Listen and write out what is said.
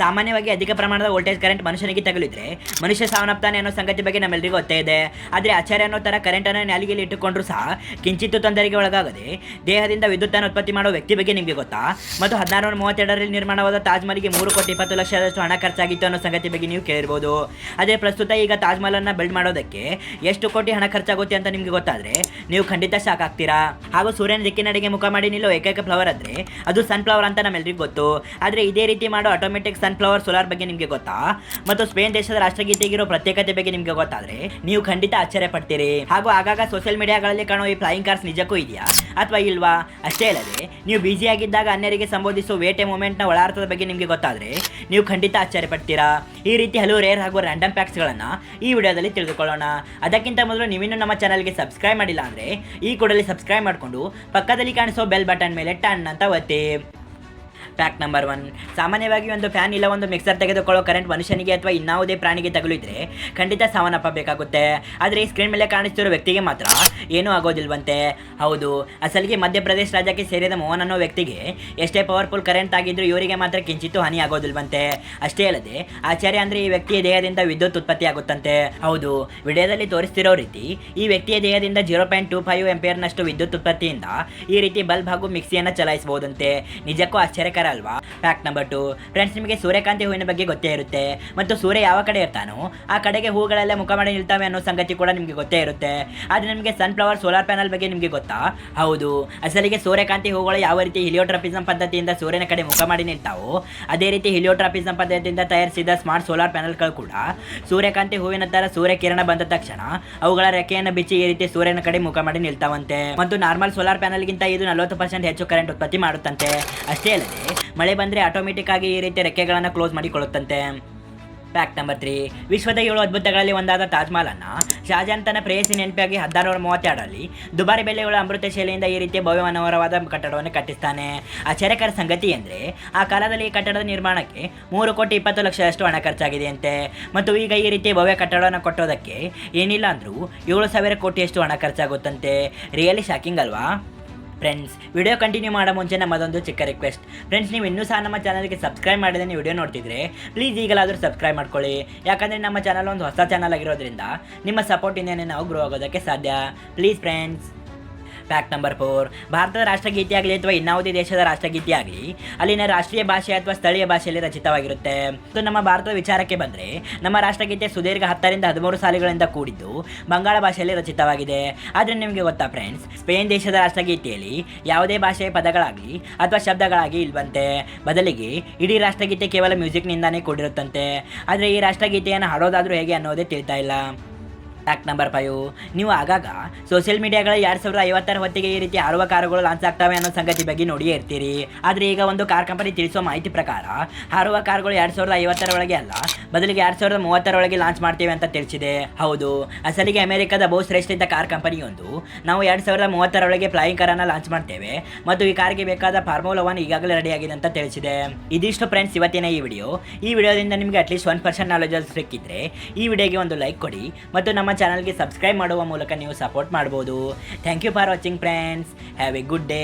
ಸಾಮಾನ್ಯವಾಗಿ ಅಧಿಕ ಪ್ರಮಾಣದ ವೋಲ್ಟೇಜ್ ಕರೆಂಟ್ ಮನುಷ್ಯನಿಗೆ ತಗುಲಿದ್ರೆ ಮನುಷ್ಯ ಸಾವನ್ನಪ್ತಾನೆ ಅನ್ನೋ ಸಂಗತಿ ಬಗ್ಗೆ ನಮ್ಮೆಲ್ಲರಿಗೂ ಗೊತ್ತೇ ಇದೆ. ಆದರೆ ಆಚಾರ್ಯ ಅನ್ನೋ ಥರ ಕರೆಂಟನ್ನು ನಾಲಿಗೆಯಲ್ಲಿ ಇಟ್ಟುಕೊಂಡ್ರು ಸಹ ಕಿಂಚಿತ್ತು ತೊಂದರೆಗೆ ಒಳಗಾಗದೆ ದೇಹದಿಂದ ವಿದ್ಯುತ್ತನ್ನು ಉತ್ಪತ್ತಿ ಮಾಡೋ ವ್ಯಕ್ತಿ ಬಗ್ಗೆ ನಿಮಗೆ ಗೊತ್ತಾ? ಮತ್ತು ಹದಿನಾರು ನೂರ ಮೂವತ್ತೆರಡರಲ್ಲಿ ನಿರ್ಮಾಣವಾದ ತಾಜ್ ಮಹಲ್ಗೆ ಮೂರು ಕೋಟಿ ಇಪ್ಪತ್ತು ಲಕ್ಷದಷ್ಟು ಹಣ ಖರ್ಚಾಗಿತ್ತು ಅನ್ನೋ ಸಂಗತಿ ಬಗ್ಗೆ ನೀವು ಕೇಳಿರ್ಬೋದು. ಅದೇ ಪ್ರಸ್ತುತ ಈಗ ತಾಜ್ಮಹಲನ್ನು ಬಿಲ್ಡ್ ಮಾಡೋದಕ್ಕೆ ಎಷ್ಟು ಕೋಟಿ ಹಣ ಖರ್ಚಾಗುತ್ತೆ ಅಂತ ನಿಮಗೆ ಗೊತ್ತಾದ್ರೆ ನೀವು ಖಂಡಿತ ಶಾಕ್ ಆಗ್ತೀರಾ. ಹಾಗೂ ಸೂರ್ಯನ ದಿಕ್ಕಿನಡೆಗೆ ಮುಖ ಮಾಡಿ ನಿಲ್ಲೋ ಏಕೈಕ ಫ್ಲವರ್ ಆದರೆ ಅದು ಸನ್ಫ್ಲವರ್ ಅಂತ ನಮ್ಮೆಲ್ಲರಿಗೂ ಗೊತ್ತು. ಆದರೆ ಇದೇ ರೀತಿ ಮಾಡೋ ಆಟೋಮೆಟಿಕ್ ಸನ್ಫ್ಲವರ್ ಸೋಲಾರ್ ಬಗ್ಗೆ ನಿಮಗೆ ಗೊತ್ತಾ? ಮತ್ತು ಸ್ಪೇನ್ ದೇಶದ ರಾಷ್ಟ್ರಗೀತೆಗಿರೋ ಪ್ರತ್ಯೇಕತೆ ಬಗ್ಗೆ ನಿಮಗೆ ಗೊತ್ತಾದ್ರೆ, ನೀವು ಖಂಡಿತ ಆಶ್ಚರ್ಯ ಪಡ್ತೀರಿ. ಹಾಗೂ ಆಗಾಗ ಸೋಷಿಯಲ್ ಮೀಡಿಯಾಗಳಲ್ಲಿ ಕಾಣೋ ಈ ಫ್ಲೈಯಿಂಗ್ ಕಾರ್ಸ್ ನಿಜಕ್ಕೂ ಇದೆಯಾ? ಅಥವಾ ಇಲ್ವಾ? ಅಷ್ಟೇ ಅಲ್ಲದೆ, ನೀವು ಬ್ಯುಸಿ ಆಗಿದ್ದಾಗ ಅನ್ಯರಿಗೆ ಸಂಬೋಧಿಸುವ ವೇಟೆ ಮೂಮೆಂಟ್ನ ಒಳಾರ್ಥದ ಬಗ್ಗೆ ನಿಮಗೆ ಗೊತ್ತಾದ್ರೆ, ನೀವು ಖಂಡಿತ ಆಶ್ಚರ್ಯ ಪಡ್ತೀರಾ? ಈ ರೀತಿ ಹಲವು ರೇರ್ ಹಾಗೂ ರ್ಯಾಂಡಮ್ ಫ್ಯಾಕ್ಟ್ಸ್ಗಳನ್ನು ಈ ವಿಡಿಯೋದಲ್ಲಿ ತಿಳಿದುಕೊಳ್ಳೋಣ. ಅದಕ್ಕಿಂತ ಮೊದಲು ನೀವಿನ್ನೂ ನಮ್ಮ ಚಾನಲ್ಗೆ ಸಬ್ಸ್ಕ್ರೈಬ್ ಮಾಡಿಲ್ಲ ಅಂದರೆ, ಈ ಕೂಡಲೇ ಸಬ್ಸ್ಕ್ರೈಬ್ ಮಾಡಿಕೊಂಡು ಪಕ್ಕದಲ್ಲಿ ಕಾಣಿಸೋ ಬೆಲ್ ಬಟನ್ ಮೇಲೆ ಟನ್ ಅಂತ ಒತ್ತಿ. ಫ್ಯಾಕ್ಟ್ ನಂಬರ್ ಒನ್ ಸಾಮಾನ್ಯವಾಗಿ ಒಂದು ಫ್ಯಾನ್ ಇಲ್ಲ, ಒಂದು ಮಿಕ್ಸರ್ ತೆಗೆದುಕೊಳ್ಳೋ ಕರೆಂಟ್ ಮನುಷ್ಯನಿಗೆ ಅಥವಾ ಇನ್ನಾವುದೇ ಪ್ರಾಣಿಗೆ ತಗುಲಿದ್ರೆ ಖಂಡಿತ ಸಾವನ್ನಪ್ಪಬೇಕಾಗುತ್ತೆ ಆದರೆ ಈ ಸ್ಕ್ರೀನ್ ಮೇಲೆ ಕಾಣಿಸ್ತಿರೋ ವ್ಯಕ್ತಿಗೆ ಮಾತ್ರ ಏನೂ ಆಗೋದಿಲ್ವಂತೆ. ಹೌದು, ಅಸಲಿಗೆ ಮಧ್ಯಪ್ರದೇಶ ರಾಜ್ಯಕ್ಕೆ ಸೇರಿದ ಮೋಹನ್ ಅನ್ನೋ ವ್ಯಕ್ತಿಗೆ ಎಷ್ಟೇ ಪವರ್ಫುಲ್ ಕರೆಂಟ್ ಆಗಿದ್ರು ಇವರಿಗೆ ಮಾತ್ರ ಕಿಂಚಿತ್ತು ಹಾನಿ ಆಗೋದಿಲ್ವಂತೆ. ಅಷ್ಟೇ ಅಲ್ಲದೆ, ಆಚಾರ್ಯ ಅಂದರೆ ಈ ವ್ಯಕ್ತಿಯ ದೇಹದಿಂದ ವಿದ್ಯುತ್ ಉತ್ಪತ್ತಿ ಆಗುತ್ತಂತೆ. ಹೌದು, ವಿಡಿಯೋದಲ್ಲಿ ತೋರಿಸ್ತಿರೋ ರೀತಿ ಈ ವ್ಯಕ್ತಿಯ ದೇಹದಿಂದ ಜೀರೋ ಪಾಯಿಂಟ್ ಟೂ ಫೈವ್ ಎಂಪಿಯರ್ನಷ್ಟು ವಿದ್ಯುತ್ ಉತ್ಪತ್ತಿಯಿಂದ ಈ ರೀತಿ ಬಲ್ಬ್ ಹಾಗೂ ಮಿಕ್ಸಿಯನ್ನು ಚಲಾಯಿಸಬಹುದಂತೆ. ನಿಜಕ್ಕೂ ಆಶ್ಚರ್ಯಕರ ಅಲ್ವಾ ಫ್ಯಾಕ್ಟ್ ನಂಬರ್ ಟು ಫ್ರೆಂಡ್ಸ್ ನಿಮಗೆ ಸೂರ್ಯಕಾಂತಿ ಹೂವಿನ ಬಗ್ಗೆ ಗೊತ್ತೇ ಇರುತ್ತೆ. ಮತ್ತು ಸೂರ್ಯ ಯಾವ ಕಡೆ ಇರ್ತಾನೋ, ಆ ಕಡೆಗೆ ಹೂಗಳಲ್ಲೇ ಮುಖ ಮಾಡಿ ನಿಲ್ತಾವೆ ಅನ್ನೋ ಸಂಗತಿ ಕೂಡ ನಿಮಗೆ ಗೊತ್ತೇ ಇರುತ್ತೆ. ಆದರೆ ನಿಮಗೆ ಸನ್ಫ್ಲವರ್ ಸೋಲಾರ್ ಪ್ಯಾನಲ್ ಬಗ್ಗೆ ನಿಮಗೆ ಗೊತ್ತಾ? ಹೌದು. ಅಸಲಿಗೆ ಸೂರ್ಯಕಾಂತಿ ಹೂಗಳು ಯಾವ ರೀತಿ ಹಿಲಿಯೋಟ್ರಾಪಿಸಮ್ ಪದ್ಧತಿಯಿಂದ ಸೂರ್ಯನ ಕಡೆ ಮುಖ ಮಾಡಿ ನಿಲ್ತಾವೋ, ಅದೇ ರೀತಿ ಹಿಲಿಯೋಟ್ರಾಪಿಸಮ್ ಪದ್ಧತಿಯಿಂದ ತಯಾರಿಸಿದ ಸ್ಮಾರ್ಟ್ ಸೋಲಾರ್ ಪ್ಯಾನಲ್ಗಳು ಕೂಡ ಸೂರ್ಯಕಾಂತಿ ಹೂವಿನ ತರ ಸೂರ್ಯ ಕಿರಣ ಬಂದ ತಕ್ಷಣ ಅವುಗಳ ರೆಕ್ಕೆಯನ್ನು ಬಿಚ್ಚಿ ಈ ರೀತಿ ಸೂರ್ಯನ ಕಡೆ ಮುಖ ಮಾಡಿ ನಿಲ್ತಾವಂತೆ. ಮತ್ತು ನಾರ್ಮಲ್ ಸೋಲಾರ್ ಪ್ಯಾನಲ್ಗಿಂತ ಇದು ನಲವತ್ತು ಪರ್ಸೆಂಟ್ ಹೆಚ್ಚು ಕರೆಂಟ್ ಉತ್ಪತ್ತಿ ಮಾಡುತ್ತಂತೆ. ಅಷ್ಟೇ ಅಲ್ಲದೆ ಮಳೆ ಬಂದರೆ ಆಟೋಮೆಟಿಕ್ ಆಗಿ ಈ ರೀತಿ ರೆಕ್ಕೆಗಳನ್ನು ಕ್ಲೋಸ್ ಮಾಡಿಕೊಳ್ಳುತ್ತಂತೆ. ಫ್ಯಾಕ್ಟ್ ನಂಬರ್ ತ್ರೀ ವಿಶ್ವದ ಏಳು ಅದ್ಭುತಗಳಲ್ಲಿ ಒಂದಾದ ತಾಜ್ಮಹಲನ್ನು ಶಾಜಹಾನ್ ತನ್ನ ಪ್ರೇಯಸಿ ನೆನಪಿಯಾಗಿ ಹದಿನಾರು ನೂರ ಮೂವತ್ತೆರಡರಲ್ಲಿ ದುಬಾರಿ ಬೆಲೆಗಳ ಅಮೃತ ಶೈಲಿಯಿಂದ ಈ ರೀತಿಯ ಭವ್ಯ ಮನೋಹರವಾದ ಕಟ್ಟಡವನ್ನು ಕಟ್ಟಿಸ್ತಾನೆ. ಆಶ್ಚರ್ಯಕರ ಸಂಗತಿ ಎಂದರೆ ಆ ಕಾಲದಲ್ಲಿ ಈ ಕಟ್ಟಡದ ನಿರ್ಮಾಣಕ್ಕೆ ಮೂರು ಕೋಟಿ ಇಪ್ಪತ್ತು ಲಕ್ಷದಷ್ಟು ಹಣ ಖರ್ಚಾಗಿದೆಯಂತೆ. ಮತ್ತು ಈಗ ಈ ರೀತಿ ಭವ್ಯ ಕಟ್ಟಡವನ್ನು ಕಟ್ಟೋದಕ್ಕೆ ಏನಿಲ್ಲ ಅಂದರೂ ಏಳು ಸಾವಿರ ಕೋಟಿಯಷ್ಟು ಹಣ ಖರ್ಚಾಗುತ್ತಂತೆ. ರಿಯಲಿ ಶಾಕಿಂಗ್ ಅಲ್ವಾ? ಫ್ರೆಂಡ್ಸ್ ವಿಡಿಯೋ ಕಂಟಿನ್ಯೂ ಮಾಡೋ ಮುಂಚೆ ನಮ್ಮದೊಂದು ಚಿಕ್ಕ ರಿಕ್ವೆಸ್ಟ್ ಫ್ರೆಂಡ್ಸ್ ನೀವು ಇನ್ನೂ ಸಹ ನಮ್ಮ ಚಾನಲ್ಗೆ ಸಬ್ಸ್ಕ್ರೈಬ್ ಮಾಡಿದ್ರೆ ವಿಡಿಯೋ ನೋಡ್ತಿದ್ರೆ ಪ್ಲೀಸ್ ಈಗಲಾದರೂ ಸಬ್ಸ್ಕ್ರೈಬ್ ಮಾಡ್ಕೊಳ್ಳಿ. ಯಾಕಂದರೆ ನಮ್ಮ ಚಾನಲ್ ಒಂದು ಹೊಸ ಚಾನಲ್ ಆಗಿರೋದ್ರಿಂದ ನಿಮ್ಮ ಸಪೋರ್ಟಿಂದನೇ ನಾವು ಗ್ರೋ ಆಗೋದಕ್ಕೆ ಸಾಧ್ಯ. Please friends fact number four ಭಾರತದ ರಾಷ್ಟ್ರಗೀತೆ ಆಗಲಿ ಅಥವಾ ಇನ್ನಾವುದೇ ದೇಶದ ರಾಷ್ಟ್ರಗೀತೆ ಆಗಲಿ, ಅಲ್ಲಿನ ರಾಷ್ಟ್ರೀಯ ಭಾಷೆ ಅಥವಾ ಸ್ಥಳೀಯ ಭಾಷೆಯಲ್ಲಿ ರಚಿತವಾಗಿರುತ್ತೆ. ಮತ್ತು ನಮ್ಮ ಭಾರತದ ವಿಚಾರಕ್ಕೆ ಬಂದರೆ, ನಮ್ಮ ರಾಷ್ಟ್ರಗೀತೆ ಸುದೀರ್ಘ ಹತ್ತರಿಂದ ಹದಿಮೂರು ಸಾಲುಗಳಿಂದ ಕೂಡಿದ್ದು ಬಂಗಾಳ ಭಾಷೆಯಲ್ಲಿ ರಚಿತವಾಗಿದೆ. ಆದರೆ ನಿಮಗೆ ಗೊತ್ತಾ ಫ್ರೆಂಡ್ಸ್ ಸ್ಪೇನ್ ದೇಶದ ರಾಷ್ಟ್ರಗೀತೆಯಲ್ಲಿ ಯಾವುದೇ ಭಾಷೆಯ ಪದಗಳಾಗಲಿ ಅಥವಾ ಶಬ್ದಗಳಾಗಿ ಇಲ್ವಂತೆ. ಬದಲಿಗೆ ಇಡೀ ರಾಷ್ಟ್ರಗೀತೆ ಕೇವಲ ಮ್ಯೂಸಿಕ್ನಿಂದಾನೇ ಕೂಡಿರುತ್ತಂತೆ. ಆದರೆ ಈ ರಾಷ್ಟ್ರಗೀತೆಯನ್ನು ಹಾಡೋದಾದರೂ ಹೇಗೆ ಅನ್ನೋದೇ ತಿಳಿತಾ ಇಲ್ಲ. ಫ್ಯಾಕ್ಟ್ ನಂಬರ್ ಫೈವ್ ನೀವು ಆಗಾಗ ಸೋಷಿಯಲ್ ಮೀಡಿಯಾಗಳ ಎರಡು ಸಾವಿರದ ಐವತ್ತರ ಹೊತ್ತಿಗೆ ಈ ರೀತಿ ಹಾರುವ ಕಾರುಗಳು ಲಾಂಚ್ ಆಗ್ತವೆ ಅನ್ನೋ ಸಂಗತಿ ಬಗ್ಗೆ ನೋಡಿಯೇ ಇರ್ತೀರಿ. ಆದರೆ ಈಗ ಒಂದು ಕಾರ್ ಕಂಪನಿ ತಿಳಿಸೋ ಮಾಹಿತಿ ಪ್ರಕಾರ ಹಾರುವ ಕಾರುಗಳು ಎರಡು ಸಾವಿರದ ಐವತ್ತರ ಒಳಗೆ ಅಲ್ಲ, ಬದಲಿಗೆ ಎರಡು ಸಾವಿರದ ಮೂವತ್ತರೊಳಗೆ ಲಾಂಚ್ ಮಾಡ್ತೇವೆ ಅಂತ ತಿಳಿಸಿದೆ. ಹೌದು, ಅಸಲಿಗೆ ಅಮೆರಿಕದ ಬಹುಶ್ರೇಷ್ಠಿತ ಕಾರ್ ಕಂಪನಿಯೊಂದು ನಾವು ಎರಡು ಸಾವಿರದ ಮೂವತ್ತರೊಳಗೆ ಫ್ಲೈಯಿಂಗ್ ಕಾರನ್ನು ಲಾಂಚ್ ಮಾಡ್ತೇವೆ ಮತ್ತು ಈ ಕಾರ್ಗೆ ಬೇಕಾದ ಫಾರ್ಮುಲಾ ಒನ್ ಈಗಾಗಲೇ ರೆಡಿ ಆಗಿದೆ ಅಂತ ತಿಳಿಸಿದೆ. ಇದಿಷ್ಟು ಫ್ರೆಂಡ್ಸ್ ಇವತ್ತಿನ ಈ ವಿಡಿಯೋ ಈ ವಿಡಿಯೋದಿಂದ ನಿಮಗೆ ಅಟ್ಲೀಸ್ಟ್ ಒನ್ ಪರ್ಸೆಂಟ್ ನಾಲೆಜ್ ಸಿಕ್ಕಿದ್ರೆ ಈ ವಿಡಿಯೋಗೆ ಒಂದು ಲೈಕ್ ಕೊಡಿ ಮತ್ತು ನಮ್ಮ ಚಾನಲ್ಗೆ ಸಬ್ಸ್ಕ್ರೈಬ್ ಮಾಡುವ ಮೂಲಕ ನೀವು ಸಪೋರ್ಟ್ ಮಾಡ್ಬೋದು. Thank you for watching friends have a good day